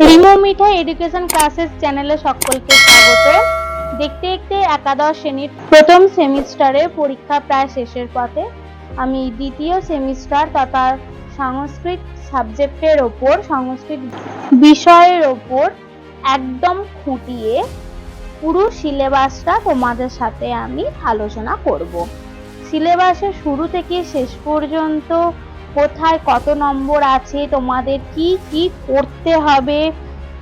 রিমো মিঠা education classes চ্যানেলে সকলকে স্বাগত। দেখতে দেখতে একাদশ শ্রেণির প্রথম সেমিস্টারে পরীক্ষা প্রায় শেষের পথে। আমি দ্বিতীয় সেমিস্টার তথা সংস্কৃত সাবজেক্টের ওপর, সংস্কৃত বিষয়ের ওপর একদম খুঁটিয়ে পুরো সিলেবাসটা তোমাদের সাথে আমি আলোচনা করব। সিলেবাসের শুরু থেকে শেষ পর্যন্ত কোথায় কত নম্বর আছে, তোমাদের কি কি করতে হবে?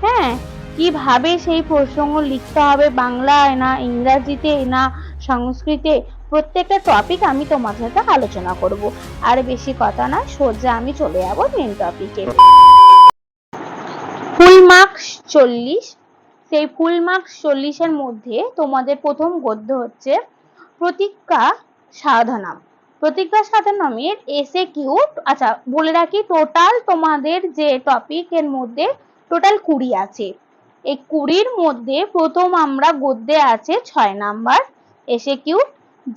হ্যাঁ কীভাবে সেই প্রসঙ্গ লিখতে হবে বাংলায় না ইংরাজিতে না সংস্কৃতে? প্রত্যেকটা টপিক আমি তোমাদের সাথে আলোচনা করব। আর বেশি কথা না, সোজা আমি চলে যাব মেন টপিকে ফুল মার্কস চল্লিশ, সেই ফুল মার্কস চল্লিশের মধ্যে তোমাদের প্রথম গদ্য হচ্ছে প্রতিজ্ঞা সাধনাম। প্রতিজ্ঞা সাধনামের এসে কিউ আচ্ছা বলে রাখি টোটাল তোমাদের যে টপিকের মধ্যে টোটাল কুড়ি আছে। এই কুড়ির মধ্যে প্রথম আমরা গদ্যে আছে ছয় নাম্বার এসে কিউ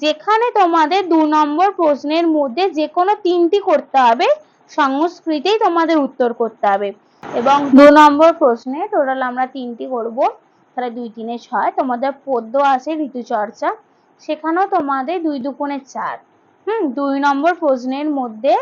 যেখানে তোমাদের দু নম্বর প্রশ্নের মধ্যে যে কোনো তিনটি করতে হবে, সংস্কৃতেই তোমাদের উত্তর করতে হবে। এবং দু নম্বর প্রশ্নে টোটাল আমরা তিনটি করব, তাহলে দুই তিনে ছয়, তোমাদের পদ্য আছে ঋতুচর্চা, সেখানেও তোমাদের দুই দুগুণে চার। দুই নম্বর প্রশ্নের মধ্যে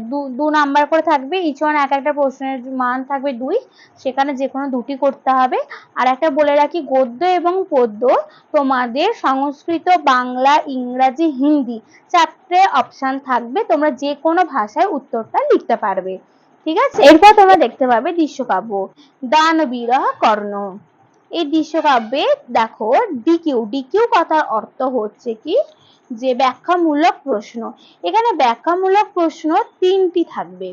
দু- নাম্বার করে থাকবে ইচ ওয়ান এক একটা প্রশ্নের মান থাকবে দুই, সেখানে যে কোনো দুটি করতে হবে। আর একটা বলে রাখি, গদ্য এবং পদ্য তোমাদের সংস্কৃত বাংলা, ইংরাজি, হিন্দি চারটে অপশন থাকবে, তোমরা যে কোনো ভাষায় উত্তরটা লিখতে পারবে। ঠিক আছে? এরপর তোমরা দেখতে পাবে দৃশ্যকাব্য। দান বিরহ কর্ণ। এই দৃশ্যকাব্যে দেখো ডিকিউ ডিকিউ কথার অর্থ হচ্ছে কি? যে ব্যাখ্যামূলক প্রশ্ন। এখানে ব্যাখ্যামূলক প্রশ্ন তিনটি থাকবে।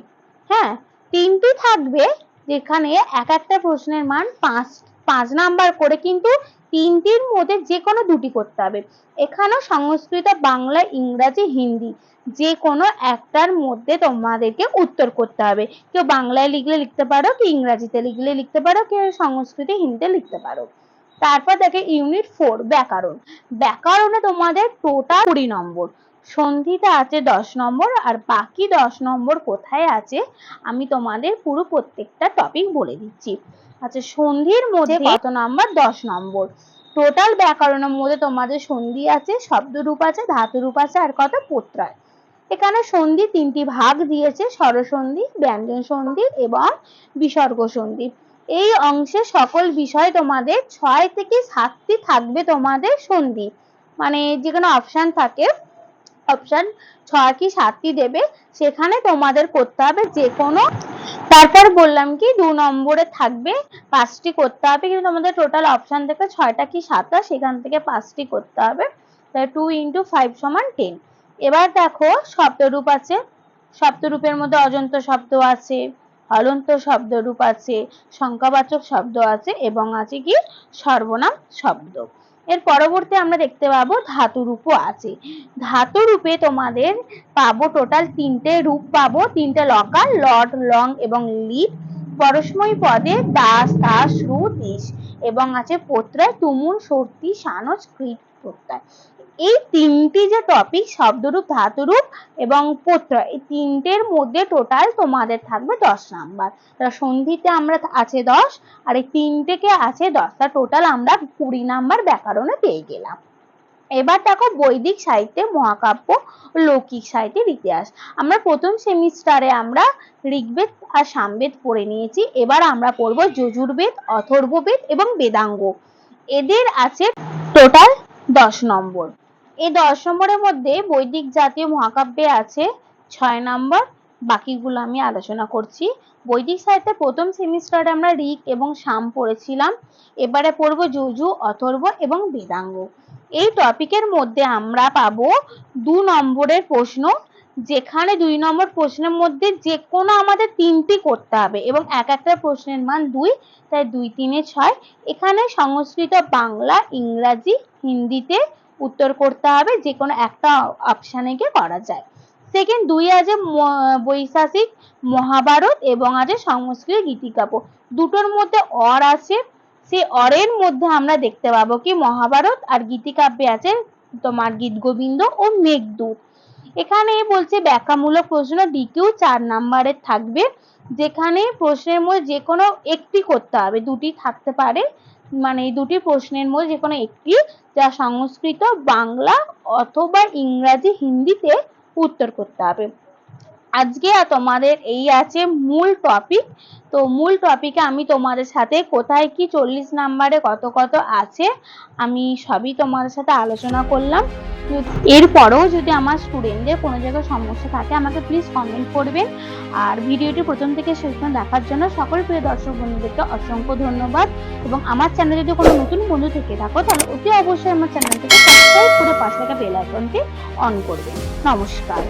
হ্যাঁ তিনটি থাকবে যেখানে এক একটা প্রশ্নের মান পাঁচ পাঁচ নাম্বার করে কিন্তু তিনটির মধ্যে যে কোনো দুটি করতে হবে। এখানেও সংস্কৃত, বাংলা, ইংরাজি, হিন্দি যে কোনো একটার মধ্যে তোমাদেরকে উত্তর করতে হবে। কেউ বাংলায় লিখলে লিখতে পারো কি ইংরাজিতে লিখলে লিখতে পারো, কেউ সংস্কৃতে, হিন্দিতে লিখতে পারো। তারপর দেখে ইউনিট ফোর ব্যাকরণ। ব্যাকরণে তোমাদের টোটাল কুড়ি নম্বর। সন্ধিতে আছে দশ নম্বর আর বাকি দশ নম্বর কোথায় আছে আমি তোমাদের পুরো প্রত্যেকটা টপিক বলে দিচ্ছি। আচ্ছা সন্ধির মধ্যে কত নম্বর? দশ নম্বর। টোটাল ব্যাকরণের মধ্যে তোমাদের সন্ধি আছে শব্দরূপ আছে ধাতুরূপ আছে আর কত? প্রত্যয়। এখানে সন্ধি তিনটি ভাগ দিয়েছে স্বরসন্ধি ব্যঞ্জন সন্ধি এবং বিসর্গ সন্ধি এই অংশে সকল বিষয় তোমাদের ছয় থেকে সাতটি থাকবে তোমাদের সন্ধি। মানে যেখানে অপশন থাকে অপশন ছয় কি সাতটি দেবে, সেখানে তোমাদের করতে হবে যে কোনো। তারপর বললাম কি, দু নম্বরে থাকবে, পাঁচটি করতে হবে, কিন্তু তোমাদের টোটাল অপশন থেকে ছয়টা কি সাতটা, সেখান থেকে পাঁচটি করতে হবে। তাহলে টু ইন্টু ফাইভ সমান টেন এবার দেখো, শব্দরূপ আছে। শব্দরূপের মধ্যে অজন্ত শব্দ আছে, হলন্ত শব্দরূপ আছে, সংখ্যাবাচক শব্দ আছে, এবং আছে কি? সর্বনাম শব্দ। এর পরবর্তী আমরা দেখতে পাবো ধাতু রূপও আছে। ধাতু রূপে তোমাদের পাবো টোটাল তিনটে রূপ পাবো, তিনটে লকার লট লং এবং লিপ। পরস্ময়ী পদে দাস তাস রু দিস এবং আছে প্রত্যয়, তুমুল সর্তি সানস ক্রিট প্রত্যয়। এই তিনটি যে টপিক শব্দরূপ, ধাতুরূপ এবং প্রত্যয় এই তিনটের মধ্যে টোটাল তোমাদের থাকবে দশ নাম্বার সন্ধিতে আমরা আছে দশ, আর এই তিনটেকে আছে দশ। তা টোটাল আমরা কুড়ি নাম্বার ব্যাকরণে পেয়ে গেলাম। এবার দেখো বৈদিক সাহিত্যে, মহাকাব্য লৌকিক সাহিত্যের ইতিহাস। আমরা প্রথম সেমিস্টারে আমরা ঋগ্বেদ আর সামবেদ পড়ে নিয়েছি। এবার আমরা পড়ব যজুর্বেদ, অথর্ববেদ এবং বেদাঙ্গ। এদের আছে টোটাল দশ নম্বর। এই দশ নম্বরের মধ্যে বৈদিক জাতীয় মহাকাব্যে আছে ছয় নম্বর। বাকিগুলো আমি আলোচনা করছি। বৈদিক সাহিত্যের প্রথম সেমিস্টারে আমরা ঋক এবং সাম পড়েছিলাম। এবারে পড়ব যজু অথর্ব এবং বেদাঙ্গ। এই টপিকের মধ্যে আমরা পাবো দু নম্বরের প্রশ্ন যেখানে দুই নম্বর প্রশ্নের মধ্যে যে কোনো আমাদের তিনটি করতে হবে এবং এক একটা প্রশ্নের মান দুই, তাই দুই, তিনে ছয়। এখানে সংস্কৃত, বাংলা, ইংরাজি, হিন্দিতে উত্তর করতে হবে যে কোনো একটা অপশানে গিয়ে করা যায়। সেকেন্ড দুই আছে বৈশাখিক মহাভারত এবং আছে সংস্কৃত গীতিকাব্য। দুটোর মধ্যে অর আছে সেই অরের মধ্যে আমরা দেখতে পাবো কি মহাভারত আর গীতিকাব্যে আছে তোমার গীত গোবিন্দ ও মেঘদূত। এখানে বলছে ব্যাখ্যামূলক প্রশ্ন ডিকিউ চার নাম্বারের থাকবে। যেখানে প্রশ্নের মধ্যে যে কোনো একটি করতে হবে। দুটি থাকতে পারে। মানে এই দুটি প্রশ্নের মধ্যে যে কোনো একটি যা সংস্কৃত, বাংলা অথবা ইংরাজি, হিন্দিতে উত্তর করতে হবে। আজকে তোমাদের এই আছে মূল টপিক তো মূল টপিকে আমি তোমাদের সাথে কোথায় কি চল্লিশ নাম্বারে কত কত আছে, আমি সবই তোমাদের সাথে আলোচনা করলাম। এরপরেও যদি আমার স্টুডেন্টদের কোনো জায়গায় সমস্যা থাকে, আমাকে প্লিজ কমেন্ট করবেন। আর ভিডিওটি প্রথম থেকে শেষ পর্যন্ত দেখার জন্য সকল প্রিয় দর্শক বন্ধুদেরকে অসংখ্য ধন্যবাদ। এবং আমার চ্যানেলে যদি কোনো নতুন বন্ধু থেকে থাকো, তাহলে অতি অবশ্যই আমার চ্যানেলটিকে সাবস্ক্রাইব করে পাশে থাকা বেল আইকনটি অন করবেন। নমস্কার।